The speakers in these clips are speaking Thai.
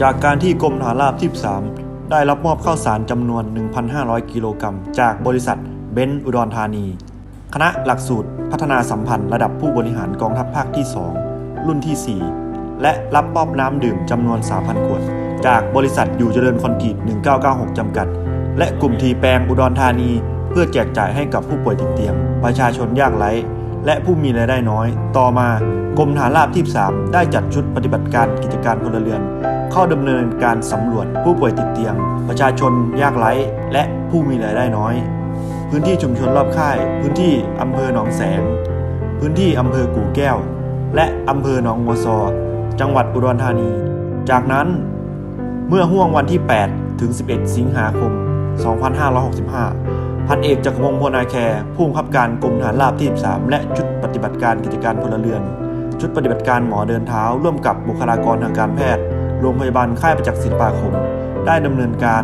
จากการที่กรมฐานราบที่ 3 ได้รับมอบข้าวสารจำนวน 1,500 กิโลกรัมจากบริษัทเบนซ์อุดรธานี คณะหลักสูตรพัฒนาสัมพันธ์ระดับผู้บริหารกองทัพภาคที่ 2 รุ่นที่ 4 และรับมอบน้ำดื่มจำนวน 3,000 ขวด จากบริษัทอยู่เจริญคอนกรีต 1996 จำกัด และกลุ่มทีแปลงอุดรธานี เพื่อแจกจ่ายให้กับผู้ป่วยติดเตียง ประชาชนยากไร้ และผู้มีรายได้น้อย ต่อมากรมฐานราบที่ 3 ได้จัดชุดปฏิบัติการกิจการพลเรือน เข้าดำเนินการสำรวจผู้ป่วยติดเตียง ประชาชนยากไร้และผู้มีรายได้น้อย พื้นที่ชุมชนรอบค่าย พื้นที่อำเภอหนองแสง พื้นที่อำเภอกู่แก้ว และอำเภอหนองมัวซอ จังหวัดอุดรธานี จากนั้น เมื่อห่วงวันที่ 8 ถึง 11 สิงหาคม 2565 พันเอกจักรพงศ์พลนาแคร์ผู้บังคับการกรมฐานราบที่ 13 และชุดปฏิบัติการกิจการพลเรือน ชุดปฏิบัติการหมอเดินเท้า ร่วมกับบุคลากรทางการแพทย์ โรงพยาบาลค่ายประจักษ์ศิลปาคม ได้ดำเนินการ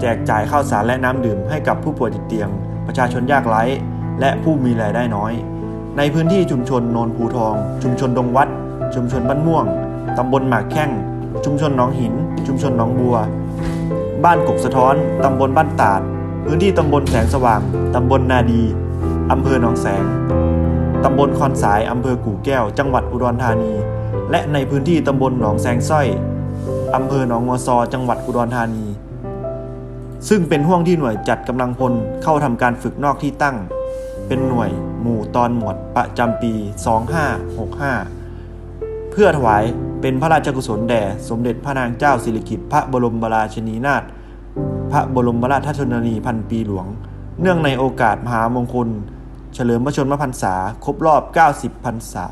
แจกจ่ายข้าวสารและน้ำดื่มให้กับผู้ป่วยติดเตียง ประชาชนยากไร้ และผู้มีรายได้น้อย ในพื้นที่ชุมชนโนนภูทอง ชุมชนดงวัด ชุมชนบ้านม่วงตำบลหมากแข้ง ชุมชนหนองหิน ชุมชนหนองบัว บ้านกกสะท้อนตำบลบ้านตาด พื้นที่ตำบลแสงสว่าง ตำบลนาดี อำเภอหนองแสง ตำบลคอนสาย อำเภอกู่แก้ว จังหวัดอุดรธานี และในพื้นที่ตำบลหนองแสงสร้อย อำเภอหนองงัวซอ จังหวัดอุดรธานี ซึ่งเป็นห่วงที่หน่วยจัดกำลังพลเข้าทำการฝึกนอกที่ตั้ง เป็นหน่วยหมู่ตอนหมวดประจำปี 2565 เพื่อถวายเป็นพระราชกุศลแด่สมเด็จพระนางเจ้าสิริกิติ์พระบรมราชินีนาถ ระบรมราชชนนีพันปีหลวง เนื่องในโอกาสมหามงคล เฉลิมพระชนมพรรษา ครบรอบ 90 พรรษา